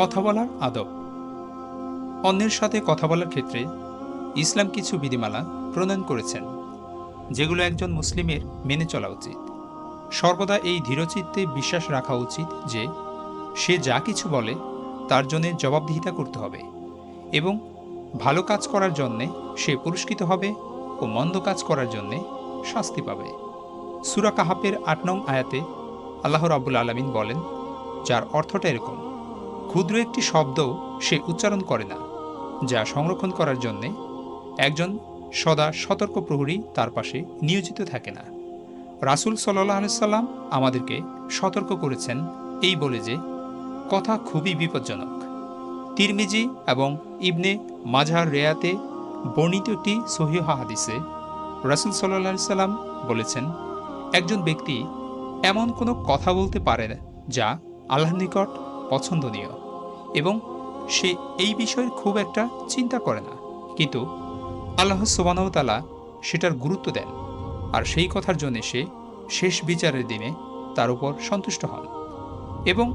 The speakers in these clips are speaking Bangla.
কথা বলার আদব। অন্যের সাথে কথা বলার ক্ষেত্রে ইসলাম কিছু বিধিমালা প্রণয়ন করেছেন, যেগুলো একজন মুসলিমের মেনে চলা উচিত। সর্বদা এই ধীরচিত্তে বিশ্বাস রাখা উচিত যে, সে যা কিছু বলে তার জন্য জবাবদিহিতা করতে হবে এবং ভালো কাজ করার জন্যে সে পুরস্কৃত হবে ও মন্দ কাজ করার জন্যে শাস্তি পাবে। সুরা কাহাপের আট নং আয়াতে আল্লাহ রাবুল আলমিন বলেন, যার অর্থটা এরকম ক্ষুদ্র একটি শব্দও সে উচ্চারণ করে না, যা সংরক্ষণ করার জন্যে একজন সদা সতর্ক প্রহরী তার পাশে নিয়োজিত থাকে না। রাসুল আলসালাম আমাদেরকে সতর্ক করেছেন এই বলে যে, কথা খুবই বিপজ্জনক। তিরমিজি এবং ইবনে মাঝার রেয়াতে বর্ণিত একটি সহিহ হাদিসে রাসুল সাল্লাহ সাল্লাম বলেছেন, একজন ব্যক্তি এমন কোনো কথা বলতে পারে যা আল্লাহর নিকট পছন্দনীয় এবং সে এই বিষয়ে খুব একটা চিন্তা করে না। কিন্তু আল্লাহ সোবানতালা সেটার গুরুত্ব দেন আর সেই কথার জন্য সে শেষ বিচারের দিনে তার উপর সন্তুষ্ট হন এবং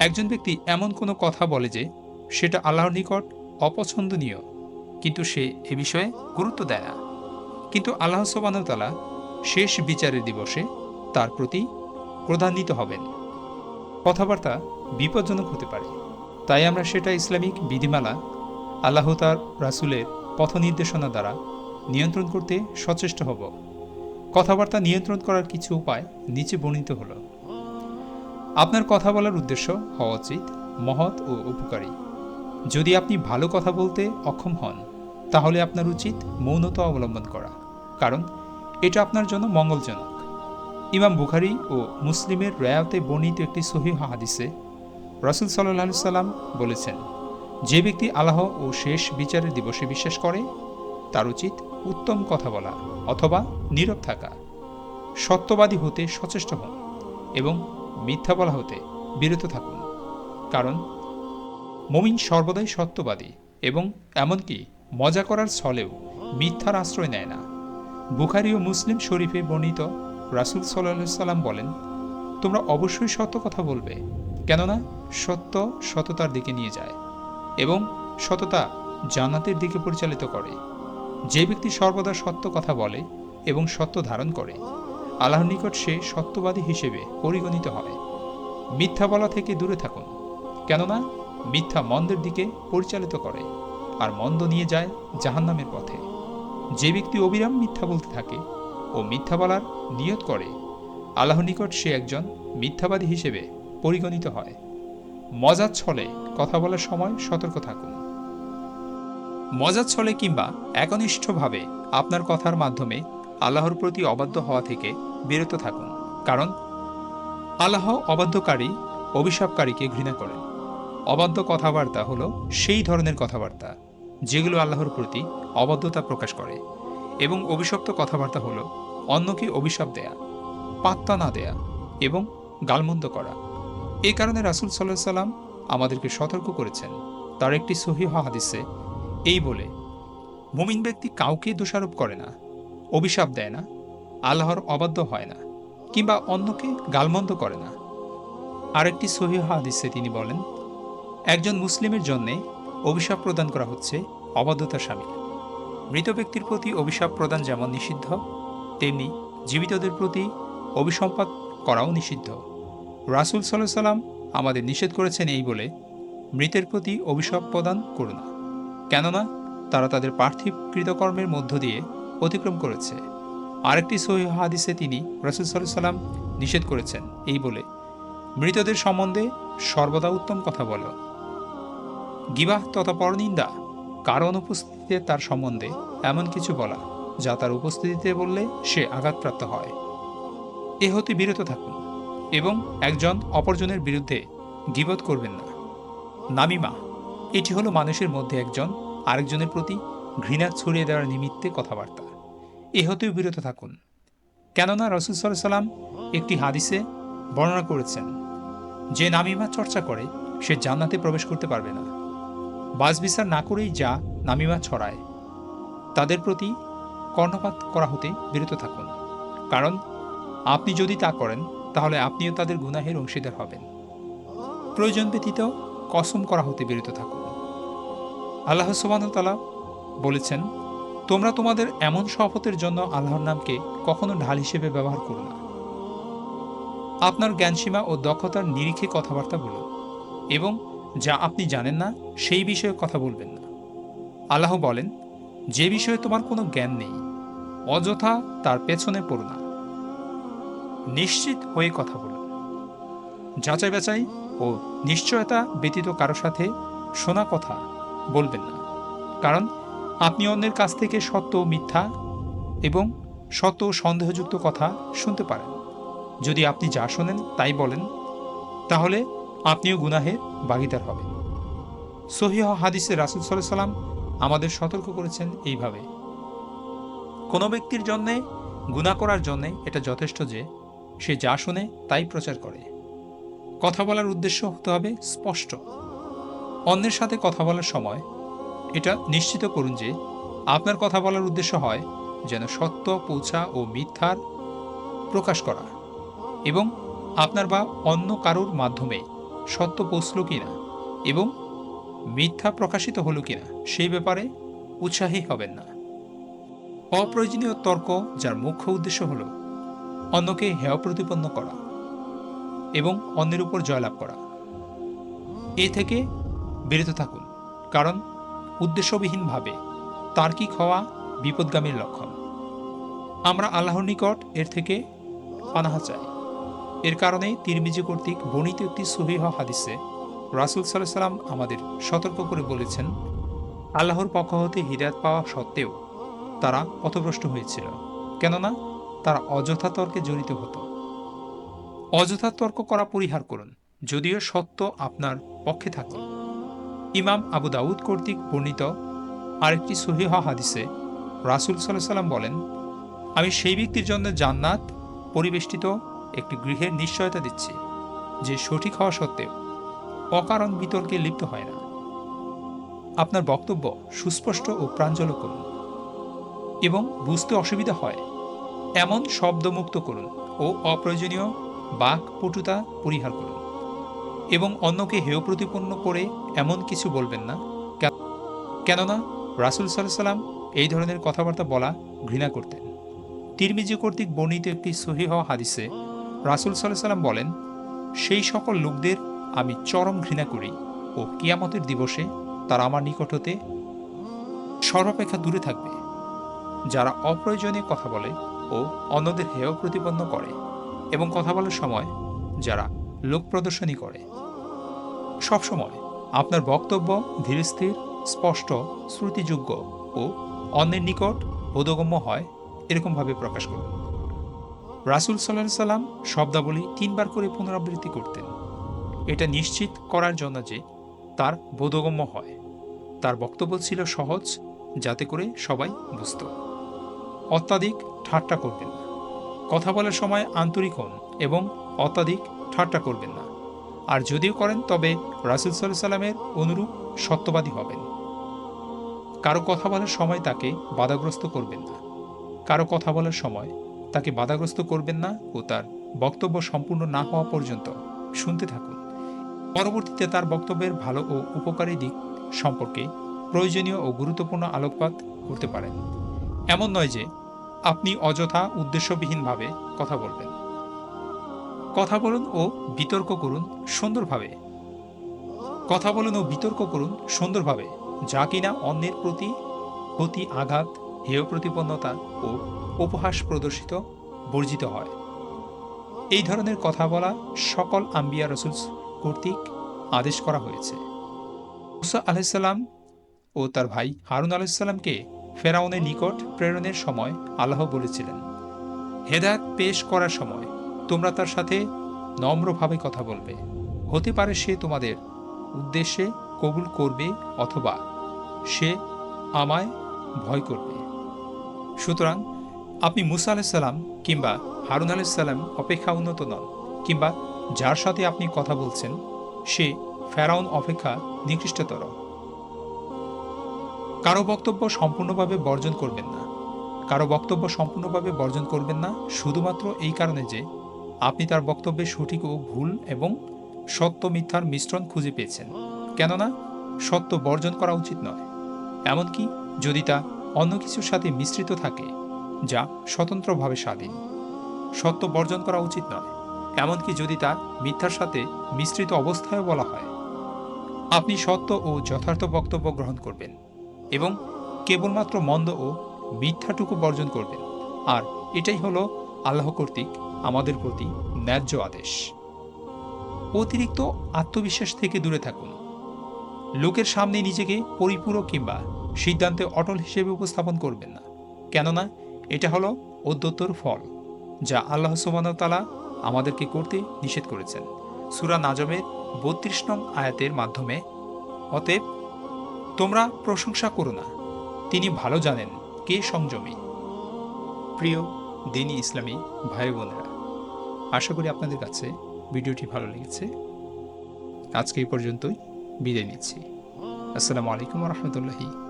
একজন ব্যক্তি এমন কোনো কথা বলে যে সেটা আল্লাহর নিকট অপছন্দনীয়, কিন্তু সে এ বিষয়ে গুরুত্ব দেয় না। কিন্তু আল্লাহ সোবানতালা শেষ বিচারের দিবসে তার প্রতি ক্রধান্বিত হবেন। কথাবার্তা বিপজ্জনক হতে পারে। তাই আমরা সেটা ইসলামিক বিধিমালা, আল্লাহ তার রাসুলের পথ নির্দেশনা দ্বারা নিয়ন্ত্রণ করতে সচেষ্ট হব। কথাবার্তা নিয়ন্ত্রণ করার কিছু উপায় নিচে বর্ণিত হলো। আপনার কথা বলার উদ্দেশ্য হওয়া উচিত, মহৎ ও উপকারী। যদি আপনি ভালো কথা বলতে অক্ষম হন, তাহলে আপনার উচিত মৌনতা অবলম্বন করা। কারণ এটা আপনার জন্য মঙ্গলজনক। ইমাম বুখারি ও মুসলিমের রেয়াতে বর্ণিত একটি সহি হাদিসে রাসুল সাল্লাহ সাল্লাম বলেছেন, যে ব্যক্তি আল্লাহ ও শেষ বিচারের দিবসে বিশ্বাস করে, তার উচিত উত্তম কথা বলা অথবা নীরব থাকা, সত্যবাদী হতে সচেষ্ট হন এবং মিথ্যা বলা হতে বিরত থাকুন। কারণ মমিন সর্বদাই সত্যবাদী এবং এমনকি মজা করার ছলেও মিথ্যার আশ্রয় নেয় না। বুখারি ও মুসলিম শরীফে বর্ণিত রাসুল সাল্লাম বলেন, তোমরা অবশ্যই সত্য কথা বলবে, কেননা সত্য সততার দিকে নিয়ে যায় এবং সততা জান্নাতের দিকে পরিচালিত করে। যে ব্যক্তি সর্বদা সত্য কথা বলে এবং সত্য ধারণ করে, আল্লাহর নিকট সে সত্যবাদী হিসেবে পরিগণিত হয়। মিথ্যা বলা থেকে দূরে থাকুন, কেননা মিথ্যা মন্দের দিকে পরিচালিত করে আর মন্দ নিয়ে যায় জাহান্নামের পথে। যে ব্যক্তি অবিরাম মিথ্যা বলতে থাকে ও মিথ্যা বলার নিয়ত করে। আল্লাহর নিকট সে একজন মিথ্যাবাদী হিসেবে পরিগণিত হয়। মজার ছলে কথা বলার সময় সতর্ক থাকুন। মজার ছলে কিংবা একনিষ্ঠভাবে আপনার কথার মাধ্যমে আল্লাহর প্রতি অবাধ্য হওয়া থেকে বিরত থাকুন। কারণ আল্লাহ অবাধ্যকারী, অভিশাপকারীকে ঘৃণা করেন। অবাধ্য কথাবার্তা হলো সেই ধরনের কথাবার্তা যেগুলো আল্লাহর প্রতি অবাধ্যতা প্রকাশ করে। এবং অভিশপ্ত কথাবার্তা হলো অন্যকে অভিশাপ দেয়া, পাত্তা না দেয়া এবং গালমন্দ করা। এই কারণে রাসুল সাল্লাহ সাল্লাম আমাদেরকে সতর্ক করেছেন। তার একটি সহি হাদিসে এই বলে, মুমিন ব্যক্তি কাউকে দোষারোপ করে না, অভিশাপ দেয় না, আল্লাহর অবাধ্য হয় না কিংবা অন্যকে গালমন্দ করে না। আরেকটি সহি হাদিসে তিনি বলেন, একজন মুসলিমের জন্যে অভিশাপ প্রদান করা হচ্ছে অবাধ্যতার সামিল। মৃত ব্যক্তির প্রতি অভিশাপ প্রদান যেমন নিষিদ্ধ, তেমনি জীবিতদের প্রতি অভিসম্পাদ করাও নিষিদ্ধ। রাসুল সাল্লাহ সাল্লাম আমাদের নিষেধ করেছেন এই বলে, মৃতের প্রতি অভিশাপ প্রদান করো না। কেননা, তারা তাদের পার্থিব কৃতকর্মের মধ্য দিয়ে অতিক্রম করেছে। আরেকটি সহি হাদিসে তিনি রাসুল সাল্লাহ সাল্লাম নিষেধ করেছেন এই বলে, মৃতদের সম্বন্ধে সর্বদা উত্তম কথা বলো। গিবাহ তথা পরনিন্দা কারও অনুপস্থিতিতে তার সম্বন্ধে এমন কিছু বলা, যা তার উপস্থিতিতে বললে সে আঘাতপ্রাপ্ত হয়। এ হতে বিরত থাকুন এবং একজন অপরজনের বিরুদ্ধে গিবত করবেন না। নামিমা, এটি হলো মানুষের মধ্যে একজন আরেকজনের প্রতি ঘৃণা ছড়িয়ে দেওয়ার নিমিত্তে কথাবার্তা। এ হতেও বিরত থাকুন। কেননা রসুল সাল্লাম একটি হাদিসে বর্ণনা করেছেন, যে নামিমা চর্চা করে, সে জান্নাতে প্রবেশ করতে পারবে না। বাসবিচার না করেই যা নামিমা ছড়ায়, তাদের প্রতি কর্ণপাত করা হতে বিরত থাকুন। কারণ আপনি যদি তা করেন, তাহলে আপনিও তাদের গুনাহের অংশীদার হবেন। প্রয়োজন ব্যতীত কসম করা হতে বিরত থাকুন। আল্লাহ সুবাহতালা বলেছেন, তোমরা তোমাদের এমন শপথের জন্য আল্লাহর নামকে কখনো ঢাল হিসেবে ব্যবহার করো না। আপনার জ্ঞানসীমা ও দক্ষতার নিরিখে কথাবার্তা বলুন এবং যা আপনি জানেন না, সেই বিষয়ে কথা বলবেন না। আল্লাহ বলেন, যে বিষয়ে তোমার কোনো জ্ঞান নেই, অযথা তার পেছনে পড়ো না। নিশ্চিত হয়ে কথা বলুন যাচাই বাছাই ও নিশ্চয়তা ব্যতীত কারও সাথে শোনা কথা বলবেন না। কারণ আপনি অন্যের কাছ থেকে সত্য মিথ্যা এবং সত্য সন্দেহযুক্ত কথা শুনতে পারেন। যদি আপনি যা শোনেন তাই বলেন, তাহলে আপনিও গুনাহের বাগিদার হবে সহিহ হাদিসে রাসুল সাল্লাহ সাল্লাম আমাদের সতর্ক করেছেন এইভাবে। কোনো ব্যক্তির জন্যে গুণা করার জন্যে এটা যথেষ্ট যে সে যা শোনে তাই প্রচার করে। কথা বলার উদ্দেশ্য হতে হবে স্পষ্ট। অন্যের সাথে কথা বলার সময় এটা নিশ্চিত করুন যে আপনার কথা বলার উদ্দেশ্য হয় যেন সত্য, পৌঁছা ও মিথ্যার প্রকাশ করা এবং আপনার বা অন্য কারোর মাধ্যমে সত্য পৌঁছল কিনা এবং মিথ্যা প্রকাশিত হলো কিনা সেই ব্যাপারে উৎসাহী হবেন না। অপ্রয়োজনীয় তর্ক যার মুখ্য উদ্দেশ্য হল অন্যকে হেয় প্রতিপন্ন করা এবং অন্যের উপর জয়লাভ করা। এ থেকে বিরত থাকুন, কারণ উদ্দেশ্যবিহীনভাবে তার্কিক হওয়া বিপদগামীর লক্ষণ। আমরা আল্লাহর নিকট এর থেকে পানাহা চাই। এর কারণে তিরমিজি কর্তৃক বর্ণিত একটি সহিহ হাদিসে রাসুল সাল্লাহ সাল্লাম আমাদের সতর্ক করে বলেছেন, আল্লাহর পক্ষ হতে হৃদায়ত পাওয়া সত্ত্বেও তারা পথভ্রষ্ট হয়েছিল, কেননা তারা অযথা তর্কে জড়িত হতো। অযথা তর্ক করা পরিহার করুন, যদিও সত্য আপনার পক্ষে থাকে। ইমাম আবু দাউদ কর্তৃক বর্ণিত আরেকটি সহিহ হাদিসে রাসুল সাল্লাহ সাল্লাম বলেন, আমি সেই ব্যক্তির জন্য জান্নাত পরিবেষ্টিত একটি গৃহের নিশ্চয়তা দিচ্ছে, যে সঠিক হওয়া সত্ত্বেও অকারণ বিতর্কে লিপ্ত হয় না। আপনার বক্তব্য সুস্পষ্ট ও প্রাঞ্জল করুন এবং বুঝতে অসুবিধা হয়, এমন শব্দমুক্ত করুন ও অপ্রয়োজনীয় বাক পটুতা পরিহার করুন এবং অন্যকে হেয় প্রতিপন্ন করে এমন কিছু বলবেন না কেননা রাসুল সাল্লাহ সাল্লাম এই ধরনের কথাবার্তা বলা ঘৃণা করতেন। তিরমিজি কর্তৃক বর্ণিত একটি সহিহ হাদিসে রাসুল সাল্লাহ সাল্লাম বলেন, সেই সকল লোকদের আমি চরম ঘৃণা করি ও কিয়ামতের দিবসে তারা আমার নিকট হতে সর্বাপেক্ষা দূরে থাকবে। যারা অপ্রয়োজনীয় কথা বলে ও অন্যদের হেয় প্রতিপন্ন করে এবং কথা বলার সময় যারা লোক প্রদর্শনী করে। সবসময় আপনার বক্তব্য ধীরস্থির স্পষ্ট, শ্রুতিযোগ্য ও অন্যের নিকট বোধগম্য হয়, এরকমভাবে প্রকাশ করুন। রাসুল সাল্লাহ সাল্লাম শব্দাবলী তিনবার করে পুনরাবৃত্তি করতেন। এটা নিশ্চিত করার জন্য যে তার বোধগম্য হয়। তার বক্তব্য ছিল সহজ, যাতে করে সবাই বুঝত। অত্যাধিক ঠাট্টা করবেন না। কথা বলার সময় আন্তরিক হন এবং অত্যাধিক ঠাট্টা করবেন না। আর যদিও করেন, তবে রাসুল সাল্লাহ সাল্লামের অনুরূপ সত্যবাদী হবেন। কারও কথা বলার সময় তাকে বাধাগ্রস্ত করবেন না। কারও কথা বলার সময় তাকে বাধাগ্রস্ত করবেন না ও তার বক্তব্য সম্পূর্ণ না হওয়া পর্যন্ত শুনতে থাকুন। পরবর্তীতে তার বক্তব্যের ভালো ও উপকারী দিক সম্পর্কে প্রয়োজনীয় ও গুরুত্বপূর্ণ আলোকপাত করতে পারেন। এমন নয় যে আপনি অযথা উদ্দেশ্যবিহীনভাবে কথা বলবেন। কথা বলুন ও বিতর্ক করুন সুন্দরভাবে। কথা বলুন ও বিতর্ক করুন সুন্দরভাবে, যা কিনা অন্যের প্রতি প্রতি আঘাত হেয় প্রতিপন্নতা ও উপহাস প্রদর্শিত, বর্জিত হয়। এই ধরনের কথা বলা সকল আম্বিয়া রসুল কর্তৃক আদেশ করা হয়েছে। মুসা আলাইসাল্লাম ও তার ভাই হারুন আলাইসাল্লামকে ফেরাউনের নিকট প্রেরণের সময় আল্লাহ বলেছিলেন, হেদায়ত পেশ করার সময় তোমরা তার সাথে নম্রভাবে কথা বলবে। হতে পারে সে তোমাদের উদ্দেশ্যে কবুল করবে অথবা সে আমায় ভয় করবে। সুতরাং আপনি মুসা আলাইসাল্লাম কিংবা হারুন আলাইসাল্লাম অপেক্ষা উন্নত নন, কিংবা যার সাথে আপনি কথা বলছেন, সে ফেরাউন অপেক্ষা নিকৃষ্টতর। কারও বক্তব্য সম্পূর্ণভাবে বর্জন করবেন না। কারও বক্তব্য সম্পূর্ণভাবে বর্জন করবেন না শুধুমাত্র এই কারণে যে আপনি তার বক্তব্যে সঠিক ও ভুল এবং সত্য মিথ্যার মিশ্রণ খুঁজে পেয়েছেন। কেননা সত্য বর্জন করা উচিত নয়। এমনকি যদি তা অন্য কিছুর সাথে মিশ্রিত থাকে, যা স্বতন্ত্রভাবে স্বাধীন। সত্য বর্জন করা উচিত নয়, এমনকি যদি তা মিথ্যার সাথে মিশ্রিত অবস্থায় বলা হয়। আপনি সত্য ও যথার্থ বক্তব্য গ্রহণ করবেন এবং কেবলমাত্র মন্দ ও মিথ্যাটুকু বর্জন করবেন। আর এটাই হলো আল্লাহ কর্তৃক আমাদের প্রতি ন্যায্য আদেশ। অতিরিক্ত আত্মবিশ্বাস থেকে দূরে থাকুন। লোকের সামনে নিজেকে পরিপূরক কিংবা সিদ্ধান্তে অটল হিসেবে উপস্থাপন করবেন না। কেননা, এটা হলো অদ্যত্তর ফল, যা আল্লাহ সুবাহতালা আমাদেরকে করতে নিষেধ করেছেন। সুরা নাজমের বত্রিশ নং আয়াতের মাধ্যমে, অতএব তোমরা প্রশংসা করো না, তিনি ভালো জানেন কে সংযমী। প্রিয় দিনী ইসলামী ভাই বোনেরা আশা করি আপনাদের কাছে ভিডিওটি ভালো লেগেছে। আজকে এই পর্যন্তই, বিদায় নিচ্ছি। আসসালামু আলাইকুম রহমতুল্লাহি